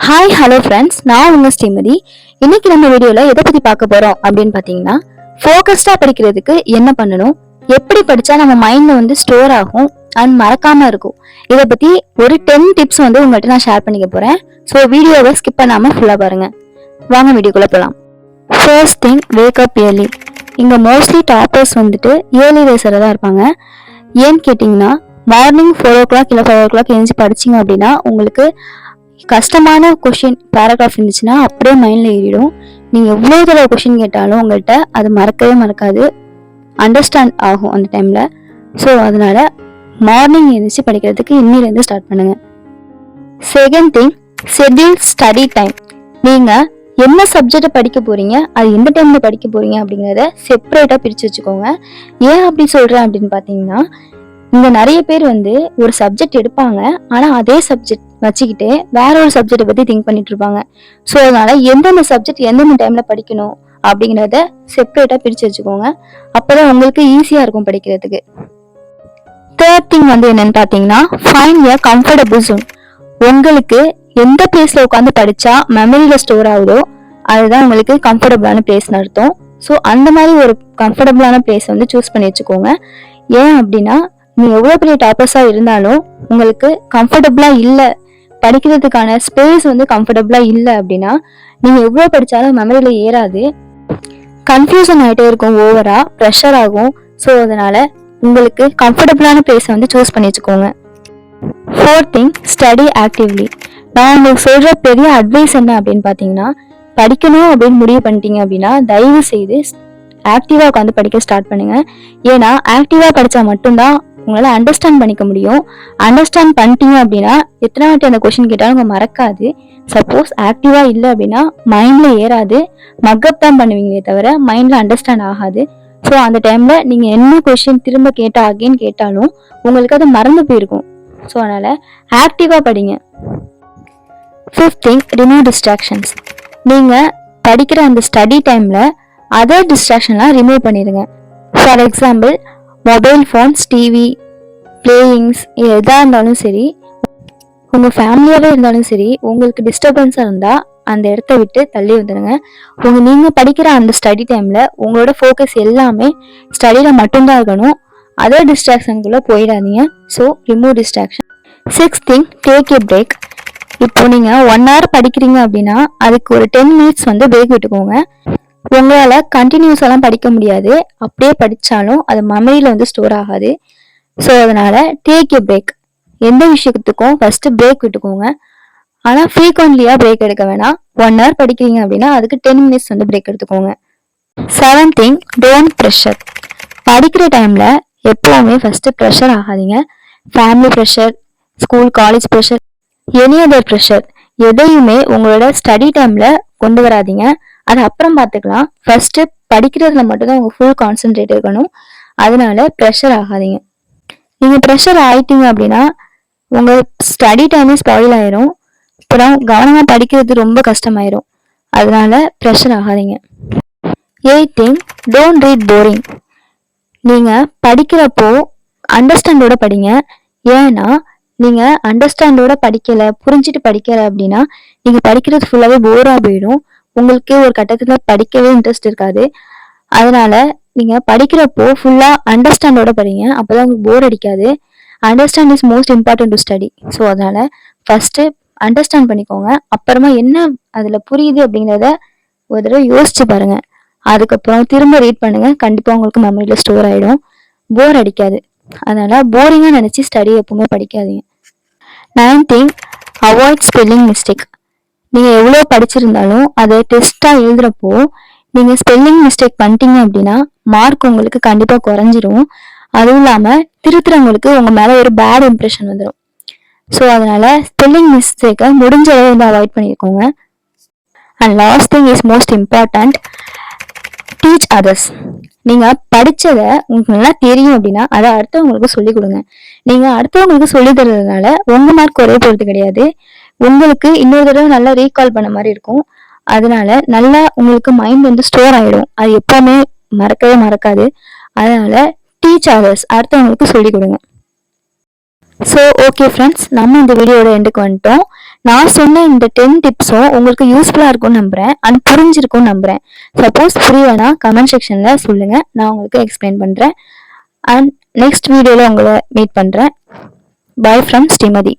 Hi hello friends நான் உங்கள் ஸ்ரீமதி. இன்னைக்கு நம்ம வீடியோவில் எதை பற்றி பார்க்க போகிறோம் அப்படின்னு பார்த்தீங்கன்னா ஃபோக்கஸ்டாக படிக்கிறதுக்கு என்ன பண்ணணும்? எப்படி படித்தா நம்ம மைண்டில் வந்து ஸ்டோர் ஆகும்? அண்ட் மறக்காமல் இருக்கும். இதை பற்றி ஒரு டென் டிப்ஸ் வந்து உங்கள்கிட்ட நான் ஷேர் பண்ணிக்க போகிறேன் ஸோ வீடியோவை ஸ்கிப் பண்ணாமல் ஃபுல்லாக பாருங்கள் வாங்க வீடியோக்குள்ளே போகலாம் first thing wake up early early mostly toppers வந்துட்டு ஏர்லி ரேசராக தான் இருப்பாங்க. ஏன்னு கேட்டிங்கன்னா மார்னிங் ஃபோர் ஓ கிளாக் இல்லை ஃபைவ் ஓ கிளாக் எழுந்து படிச்சிங்க அப்படின்னா உங்களுக்கு கஷ்டமான கொஷின் பேராகிராஃப் இருந்துச்சுன்னா அப்படியே மைண்டில் ஏறிடும். நீங்கள் எவ்வளோ தடவை கொஷின் கேட்டாலும் உங்கள்கிட்ட அது மறக்கவே மறக்காது. அண்டர்ஸ்டாண்ட் ஆகும் அந்த டைமில் ஸோ அதனால் மார்னிங் எழுந்திரிச்சு படிக்கிறதுக்கு இன்னிலேருந்து ஸ்டார்ட் பண்ணுங்கள் second thing schedule study time நீங்கள் என்ன சப்ஜெக்டை படிக்க போகிறீங்க அது எந்த டைமில் படிக்க போகிறீங்க அப்படிங்கிறத செப்பரேட்டாக பிரித்து வச்சுக்கோங்க. ஏன் அப்படி சொல்கிறேன் அப்படின்னு பார்த்தீங்கன்னா இங்கே நிறைய பேர் வந்து ஒரு சப்ஜெக்ட் எடுப்பாங்க ஆனால் அதே சப்ஜெக்ட் வச்சுக்கிட்டு வேற ஒரு சப்ஜெக்டை பத்தி திங்க் பண்ணிட்டு இருப்பாங்க ஸோ அதனால எந்தெந்த சப்ஜெக்ட் எந்தெந்த டைம்ல படிக்கணும் அப்படிங்கிறத செப்பரேட்டா பிரிச்சு வச்சுக்கோங்க. அப்பதான் உங்களுக்கு ஈஸியா இருக்கும் படிக்கிறதுக்கு. தேர்ட் திங் வந்து என்னன்னு பாத்தீங்கன்னா ஃபைன் எ கம்ஃபர்டபுள் உங்களுக்கு எந்த பிளேஸ்ல உட்காந்து படிச்சா மெமரியில ஸ்டோர் ஆகுதோ அதுதான் உங்களுக்கு கம்ஃபர்டபுளான பிளேஸ்னு அர்த்தம். ஸோ அந்த மாதிரி ஒரு கம்ஃபர்டபுளான பிளேஸ் வந்து சூஸ் பண்ணி வச்சுக்கோங்க. ஏன் அப்படின்னா நீங்கள் எவ்வளோ பெரிய டாப்பர்ஸாக இருந்தாலும் உங்களுக்கு கம்ஃபர்டபுளாக இல்லை படிக்கிறதுக்கான ஸ்பேஸ் வந்து கம்ஃபர்டபுளாக இல்லை அப்படின்னா நீங்கள் எவ்வளோ படித்தாலும் மெமரியில் ஏறாது. கன்ஃபியூஷன் ஆகிட்டே இருக்கும் ஓவராக ப்ரெஷர் ஆகும். ஸோ அதனால் உங்களுக்கு கம்ஃபர்டபுளான பிளேஸை வந்து சூஸ் பண்ணி வச்சுக்கோங்க. ஃபோர்த் திங் ஸ்டடி ஆக்டிவ்லி நான் உங்களுக்கு சொல்கிற பெரிய அட்வைஸ் என்ன அப்படின்னு பார்த்தீங்கன்னா படிக்கணும் அப்படின்னு முடிவு பண்ணிட்டீங்க அப்படின்னா தயவு செய்து ஆக்டிவாக உட்காந்து படிக்க ஸ்டார்ட் பண்ணுங்கள் ஏன்னா ஆக்டிவாக படித்தா மட்டும்தான் உங்களால் அண்டர்ஸ்டாண்ட் பண்ணிக்க முடியும். அண்டர்ஸ்டாண்ட் பண்ணிட்டீங்க அப்படின்னா எத்தனை வாட்டி அந்த கொஷின் கேட்டாலும் உங்கள் மறக்காது. சப்போஸ் ஆக்டிவாக இல்லை அப்படின்னா மைண்டில் ஏறாது. மக்கப் தான் பண்ணுவீங்களே தவிர மைண்டில் அண்டர்ஸ்டாண்ட் ஆகாது. ஸோ அந்த டைமில் நீங்கள் என்ன கொஷின் திரும்ப கேட்டால் அகெயின் கேட்டாலும் உங்களுக்கு அது மறந்து போயிருக்கும். ஸோ அதனால் ஆக்டிவாக படிங்க. ஃபிஃப்த் திங் ரிமூவ் டிஸ்ட்ராக்ஷன்ஸ் நீங்கள் படிக்கிற அந்த ஸ்டடி டைமில் அதர் டிஸ்ட்ராக்ஷன்லாம் ரிமூவ் பண்ணிடுங்க. For example mobile phones TV playings எதாக இருந்தாலும் சரி உங்கள் ஃபேமிலியாகவே இருந்தாலும் சரி உங்களுக்கு டிஸ்டர்பன்ஸாக இருந்தால் அந்த இடத்த விட்டு தள்ளி வந்துடுங்க உங்கள் நீங்கள் படிக்கிற அந்த ஸ்டடி டைமில் உங்களோட ஃபோக்கஸ் எல்லாமே ஸ்டடியில் மட்டும்தான் இருக்கணும். அதர் டிஸ்ட்ராக்ஷனுக்குள்ளே போயிடாதீங்க. So remove distraction six thing take a break இப்போ நீங்கள் ஒன் ஹவர் படிக்கிறீங்க அப்படின்னா அதுக்கு ஒரு டென் மினிட்ஸ் வந்து பிரேக் விட்டுக்கோங்க. உங்களால் கண்டினியூஸ் எல்லாம் படிக்க முடியாது. அப்படியே படித்தாலும் அது மெமரியில் வந்து ஸ்டோர் ஆகாது. ஸோ அதனால் டேக் ஏ பிரேக் எந்த விஷயத்துக்கும் ஃபஸ்ட்டு பிரேக் விட்டுக்கோங்க. ஆனால் ஃப்ரீக்வெண்ட்லியாக பிரேக் எடுக்க வேணாம். ஒன் ஹவர் படிக்கிறீங்க அப்படின்னா அதுக்கு டென் மினிட்ஸ் வந்து பிரேக் எடுத்துக்கோங்க. செவன் திங் டோன்ட் ப்ரெஷர் படிக்கிற டைமில் எப்போவுமே ஃபஸ்ட்டு ப்ரெஷர் ஆகாதீங்க. Family pressure school college pressure any other pressure எதையுமே உங்களோட ஸ்டடி டைமில் கொண்டு வராதீங்க. அது அப்புறம் பார்த்துக்கலாம் ஃபர்ஸ்ட்டு படிக்கிறதுல மட்டும்தான் உங்கள் ஃபுல் கான்சென்ட்ரேட் இருக்கணும். அதனால ப்ரெஷர் ஆகாதீங்க. நீங்கள் ப்ரெஷர் ஆயிட்டீங்க அப்படின்னா உங்கள் ஸ்டடி டைமே ஸ்பாயில் ஆயிரும். அப்புறம் கவனமாக படிக்கிறது ரொம்ப கஷ்டமாயிரும். அதனால ப்ரெஷர் ஆகாதீங்க. எயிட்டிங் டோன்ட் ரீட் போரிங் நீங்கள் படிக்கிறப்போ அண்டர்ஸ்டாண்டோட படிங்க. ஏன்னா நீங்கள் அண்டர்ஸ்டாண்டோட படிக்கலை புரிஞ்சுட்டு படிக்கலை அப்படின்னா நீங்கள் படிக்கிறது ஃபுல்லாகவே போராக போயிடும். உங்களுக்கே ஒரு கட்டத்துல படிக்கவே இன்ட்ரெஸ்ட் இருக்காது. அதனால நீங்க படிக்கிறப்போ ஃபுல்லா அண்டர்ஸ்டாண்டோட படிங்க அப்பதான் உங்களுக்கு போர் அடிக்காது. Understand is most important to study so அதனால ஃபர்ஸ்ட் அண்டர்ஸ்டாண்ட் பண்ணிக்கோங்க. அப்புறமா என்ன அதுல புரியுது அப்படிங்கிறத ஒரு தடவை யோசிச்சு பாருங்க. அதுக்கப்புறம் திரும்ப ரீட் பண்ணுங்க. கண்டிப்பா உங்களுக்கு மெமரியில ஸ்டோர் ஆயிடும். போர் அடிக்காது. அதனால போரிங்காக நினச்சி ஸ்டடி எப்பவுமே படிக்காதீங்க. Nine thing avoid spelling mistake நீங்கள் எவ்வளோ படிச்சிருந்தாலும் அதை டெஸ்ட்டாக எழுதுறப்போ நீங்கள் ஸ்பெல்லிங் மிஸ்டேக் பண்ணிட்டீங்க அப்படின்னா மார்க் உங்களுக்கு கண்டிப்பாக குறைஞ்சிரும். அதுவும் இல்லாமல் திருத்துறவங்களுக்கு உங்கள் மேலே ஒரு பேட் இம்ப்ரெஷன் வந்துடும் ஸோ அதனால ஸ்பெல்லிங் மிஸ்டேக்கை முடிஞ்ச அளவு வந்து அவாய்ட் பண்ணிக்கோங்க. And last thing is most important teach others நீங்கள் படித்ததை உங்களுக்கு நல்லா தெரியும் அப்படின்னா அதை அடுத்தவங்களுக்கு சொல்லிக் கொடுங்க. நீங்கள் அடுத்தவங்களுக்கு சொல்லி தர்றதுனால உங்கள் மார்க் குறைய போகிறது கிடையாது. உங்களுக்கு இன்னொரு தடவை நல்லா ரீகால் பண்ண மாதிரி இருக்கும். அதனால நல்லா உங்களுக்கு மைண்ட் வந்து ஸ்டோர் ஆயிடும் அது எப்பவுமே மறக்கவே மறக்காது. அதனால டீச் அதர்ஸ் அடுத்தவங்களுக்கு சொல்லிக் கொடுங்க. ஸோ ஓகே ஃப்ரெண்ட்ஸ் நம்ம இந்த வீடியோட எண்டுக்கு வந்துட்டோம். நான் சொன்ன இந்த டென் டிப்ஸும் உங்களுக்கு யூஸ்ஃபுல்லாக இருக்கும்னு நம்புகிறேன் அண்ட் புரிஞ்சிருக்கும்னு நம்புகிறேன் சப்போஸ் புரியலைன்னா கமெண்ட் செக்ஷனில் சொல்லுங்கள் நான் உங்களுக்கு எக்ஸ்பிளைன் பண்ணுறேன் அண்ட் நெக்ஸ்ட் வீடியோவில் உங்களை மீட் பண்ணுறேன் பாய் ஃப்ரம் ஸ்ரீமதி.